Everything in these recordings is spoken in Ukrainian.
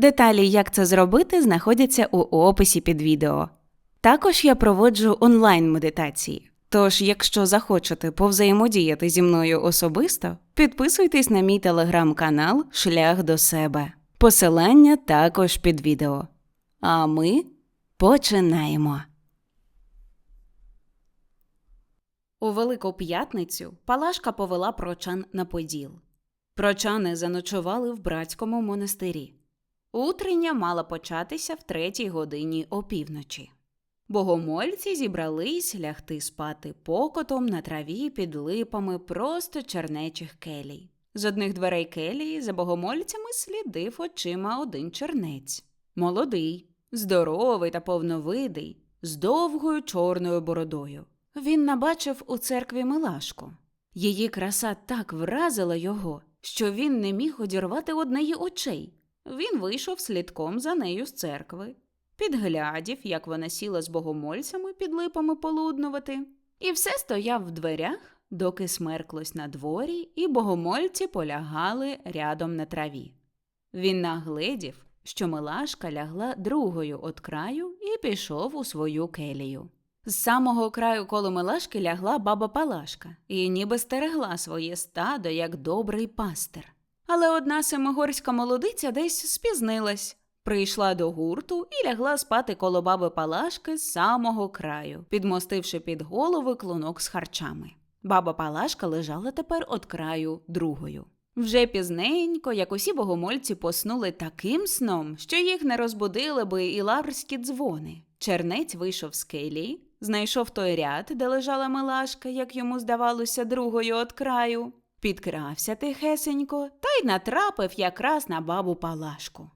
Деталі, як це зробити, знаходяться у описі під відео. Також я проводжу онлайн-медитації. Тож, якщо захочете повзаємодіяти зі мною особисто, підписуйтесь на мій телеграм-канал Шлях до себе. Посилання також під відео. А ми починаємо. У Велику П'ятницю Палашка повела прочан на поділ. Прочани заночували в братському монастирі. Утрення мала початися в третій годині опівночі. Богомольці зібрались лягти спати покотом на траві під липами просто чернечих келій. З одних дверей келії за богомольцями слідив очима один чернець. Молодий, здоровий та повновидий, з довгою чорною бородою. Він набачив у церкві Милашку. Її краса так вразила його, що він не міг одірвати однеї очей. Він вийшов слідком за нею з церкви, підглядів, як вона сіла з богомольцями під липами полуднувати, і все стояв в дверях, доки смерклось на дворі, і богомольці полягали рядом на траві. Він нагледів, що Милашка лягла другою от краю і пішов у свою келію. З самого краю коло Милашки лягла баба Палашка і ніби стерегла своє стадо як добрий пастир. Але одна семигорська молодиця десь спізнилась, прийшла до гурту і лягла спати коло баби Палашки з самого краю, підмостивши під голови клунок з харчами. Баба Палашка лежала тепер от краю другою. Вже пізненько, як усі богомольці поснули таким сном, що їх не розбудили би і лаврські дзвони. Чернець вийшов з келії, знайшов той ряд, де лежала Милашка, як йому здавалося, другою от краю, підкрався тихесенько та й натрапив якраз на бабу Палашку.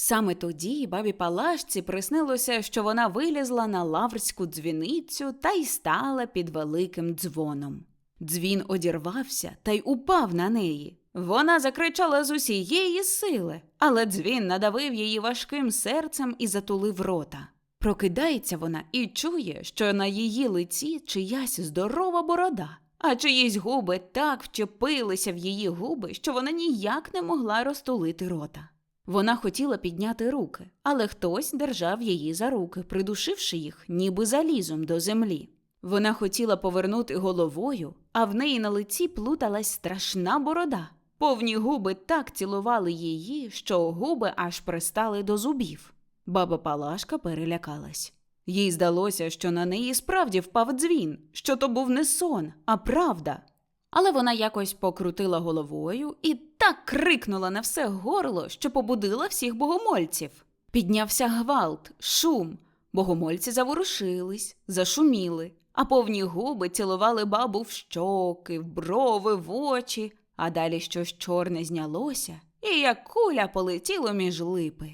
Саме тоді бабі Палашці приснилося, що вона вилізла на лаврську дзвіницю та й стала під великим дзвоном. Дзвін одірвався та й упав на неї. Вона закричала з усієї сили, але дзвін надавив її важким серцем і затулив рота. Прокидається вона і чує, що на її лиці чиясь здорова борода, а чиїсь губи так вчепилися в її губи, що вона ніяк не могла розтулити рота. Вона хотіла підняти руки, але хтось держав її за руки, придушивши їх, ніби залізом до землі. Вона хотіла повернути головою, а в неї на лиці плуталась страшна борода. Повні губи так цілували її, що губи аж пристали до зубів. Баба Палашка перелякалась. Їй здалося, що на неї справді впав дзвін, що то був не сон, а правда. Але вона якось покрутила головою і так крикнула на все горло, що побудила всіх богомольців. Піднявся гвалт, шум. Богомольці заворушились, зашуміли, а повні губи цілували бабу в щоки, в брови, в очі, а далі щось чорне знялося, і як куля полетіло між липи.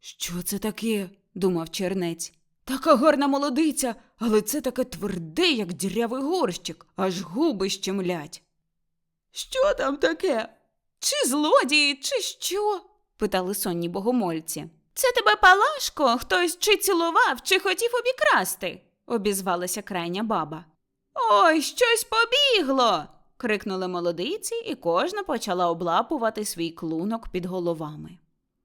Що це таке? думав чернець. Така гарна молодиця, але це таке тверде, як дірявий горщик, аж губи щемлять. Що там таке? Чи злодії, чи що? питали сонні богомольці. Це тебе Палашко, хтось чи цілував, чи хотів обікрасти, обізвалася крайня баба. Ой, щось побігло. крикнули молодиці, і кожна почала облапувати свій клунок під головами.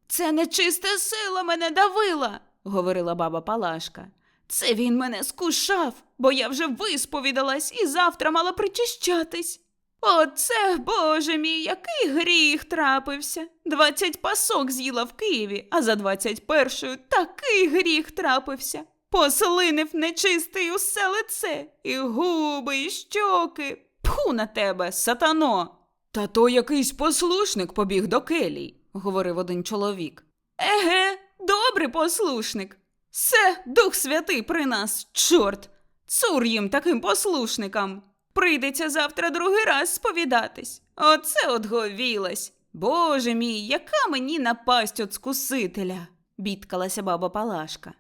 Це нечиста сила мене давила, говорила баба Палашка. Це він мене скушав, бо я вже висповідалась і завтра мала причащатись. Оце, боже мій, який гріх трапився. Двадцять пасок з'їла в Києві, а за двадцять першою такий гріх трапився. Послинив нечистий усе лице, і губи, і щоки. Пху на тебе, сатано. Та то якийсь послушник побіг до келій, говорив один чоловік. Еге, добрий послушник. Се, Дух Святий при нас, чорт. Цур їм таким послушникам. Прийдеться завтра другий раз сповідатись. Оце от говілась. Боже мій, яка мені напасть от скусителя, бідкалася баба Палашка.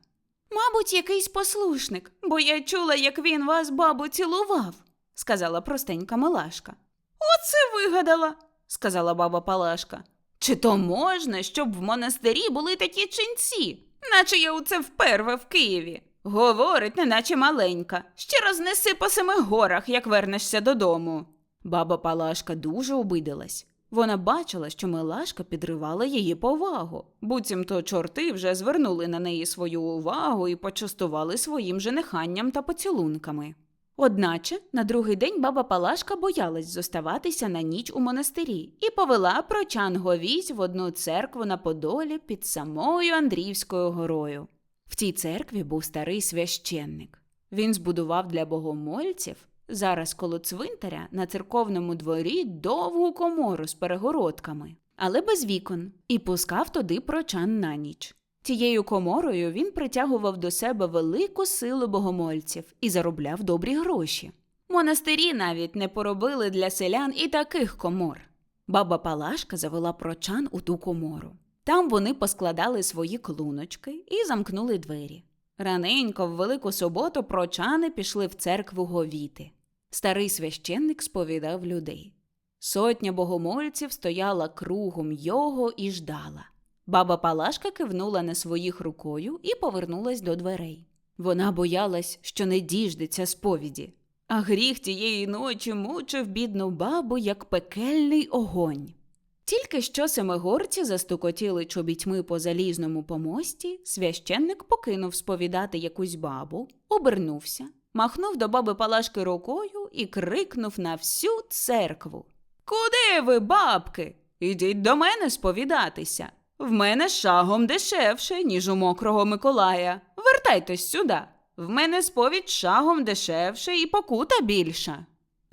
Мабуть, якийсь послушник, бо я чула, як він вас, бабу, цілував, сказала простенька Милашка. Оце вигадала, сказала баба Палашка. Чи то можна, щоб в монастирі були такі ченці, наче я у це вперве в Києві. Говорить, неначе маленька. Ще рознеси по семи горах, як вернешся додому. Баба Палашка дуже обидилась. Вона бачила, що Милашка підривала її повагу. Буцімто чорти вже звернули на неї свою увагу і почастували своїм жениханням та поцілунками. Одначе на другий день баба Палашка боялась зоставатися на ніч у монастирі і повела прочан говізь в одну церкву на Подолі під самою Андріївською горою. В цій церкві був старий священник. Він збудував для богомольців зараз коло цвинтаря на церковному дворі довгу комору з перегородками, але без вікон, і пускав туди прочан на ніч. Тією коморою він притягував до себе велику силу богомольців і заробляв добрі гроші. Монастирі навіть не поробили для селян і таких комор. Баба Палашка завела прочан у ту комору. Там вони поскладали свої клуночки і замкнули двері. Раненько в Велику суботу прочани пішли в церкву говіти. Старий священник сповідав людей. Сотня богомольців стояла кругом його і ждала. Баба Палашка кивнула на своїх рукою і повернулась до дверей. Вона боялась, що не діждеться сповіді, а гріх тієї ночі мучив бідну бабу, як пекельний огонь. Тільки що семигорці застукотіли чобітьми по залізному помості, священник покинув сповідати якусь бабу, обернувся, махнув до баби Палашки рукою і крикнув на всю церкву. Куди ви, бабки? Ідіть до мене сповідатися. В мене шагом дешевше, ніж у мокрого Миколая. Вертайтесь сюди. В мене сповідь шагом дешевше і покута більша.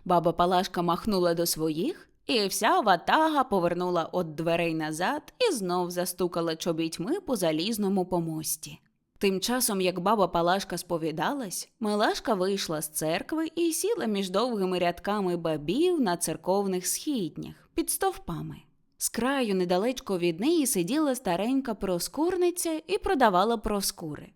Баба Палашка махнула до своїх, і вся ватага повернула от дверей назад і знов застукала чобітьми по залізному помості. Тим часом, як баба Палашка сповідалась, Милашка вийшла з церкви і сіла між довгими рядками бабів на церковних східнях під стовпами. З краю недалечко від неї сиділа старенька проскурниця і продавала проскури.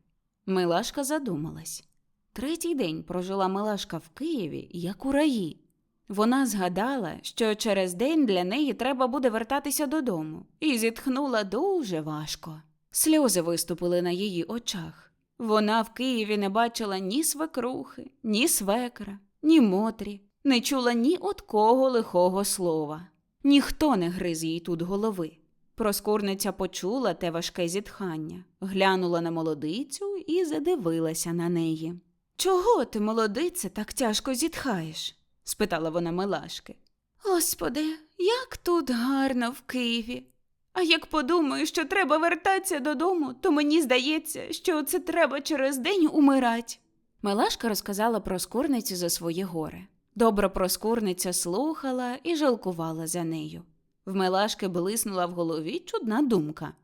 Милашка задумалась. Третій день прожила Милашка в Києві, як у раї. Вона згадала, що через день для неї треба буде вертатися додому, і зітхнула дуже важко. Сльози виступили на її очах. Вона в Києві не бачила ні свекрухи, ні свекра, ні мотрі, не чула ні от кого лихого слова. Ніхто не гриз їй тут голови. Проскурниця почула те важке зітхання, глянула на молодицю і задивилася на неї. Чого ти, молодице, так тяжко зітхаєш? спитала вона Милашки. Господи, як тут гарно в Києві. А як подумаю, що треба вертатися додому, то мені здається, що це треба через день умирать. Милашка розказала про скурницю за своє горе. Добра проскурниця слухала і жалкувала за нею. В Милашки блиснула в голові чудна думка.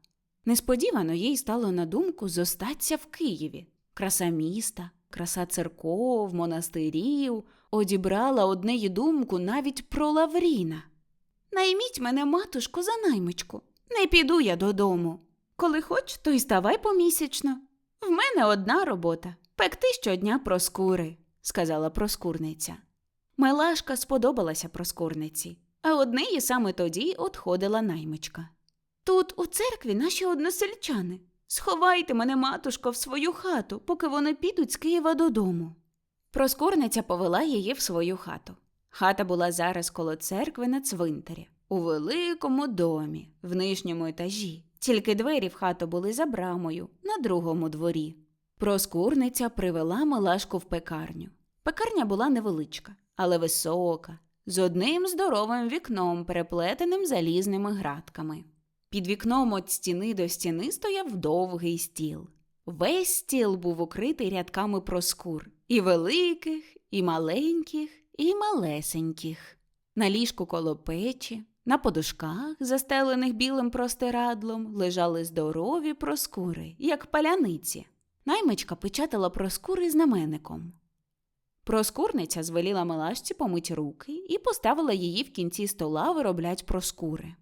Несподівано їй стало на думку зостаться в Києві. Краса міста, краса церков, монастирів одібрала однеї думку навіть про Лавріна. Найміть мене, матушку, за наймичку. Не піду я додому. Коли хоч, то й ставай помісячно. В мене одна робота пекти щодня проскури, сказала проскурниця. Мелашка сподобалася проскурниці, а однеї саме тоді отходила наймичка. Тут у церкві наші односельчани. Сховайте мене, матушко, в свою хату, поки вони підуть з Києва додому. Проскурниця повела її в свою хату. Хата була зараз коло церкви на цвинтарі, у великому домі, в нижньому етажі. Тільки двері в хату були за брамою на другому дворі. Проскурниця привела Милашку в пекарню. Пекарня була невеличка, але висока, з одним здоровим вікном, переплетеним залізними гратками. Під вікном від стіни до стіни стояв довгий стіл. Весь стіл був укритий рядками проскур і великих, і маленьких, і малесеньких. На ліжку коло печі, на подушках, застелених білим простирадлом, лежали здорові проскури, як паляниці. Наймичка печатала проскури знаменником. Проскурниця звеліла Милашці помить руки і поставила її в кінці стола вироблять проскури.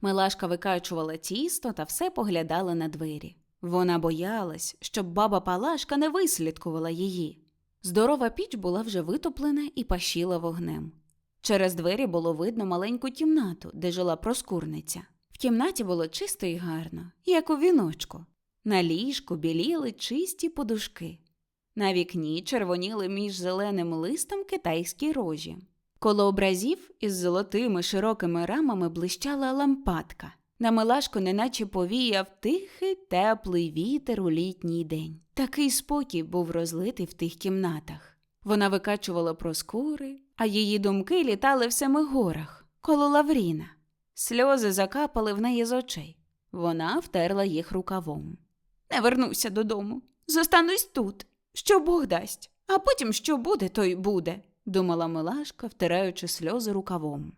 Милашка викачувала тісто та все поглядала на двері. Вона боялась, щоб баба Палашка не вислідкувала її. Здорова піч була вже витоплена і пащила вогнем. Через двері було видно маленьку кімнату, де жила проскурниця. В кімнаті було чисто і гарно, як у віночку. На ліжку біліли чисті подушки. На вікні червоніли між зеленим листом китайські рожі. Коло образів із золотими широкими рамами блищала лампадка. На Милашку неначе повіяв тихий теплий вітер у літній день. Такий спокій був розлитий в тих кімнатах. Вона викачувала проскури, а її думки літали в самих горах, коло Лавріна. Сльози закапали в неї з очей. Вона втерла їх рукавом. Не вернуся додому. Зостанусь тут. Що Бог дасть, а потім що буде, то й буде, думала Милашка, втираючи сльози рукавом.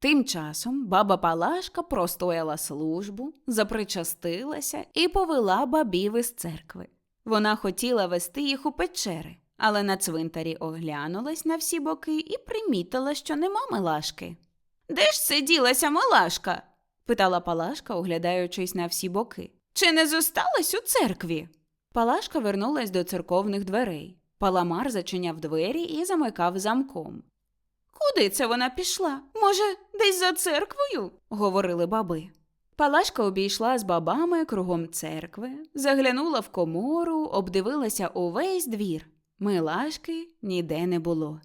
Тим часом баба Палашка простояла службу, запричастилася і повела бабів із церкви. Вона хотіла вести їх у печери, але на цвинтарі оглянулась на всі боки і примітила, що нема Милашки. Де ж сиділася Милашка? питала Палашка, оглядаючись на всі боки. Чи не зосталась у церкві? Палашка вернулась до церковних дверей. Паламар зачиняв двері і замикав замком. Куди це вона пішла? Може, десь за церквою? говорили баби. Палашка обійшла з бабами кругом церкви, заглянула в комору, обдивилася увесь двір. Милашки ніде не було.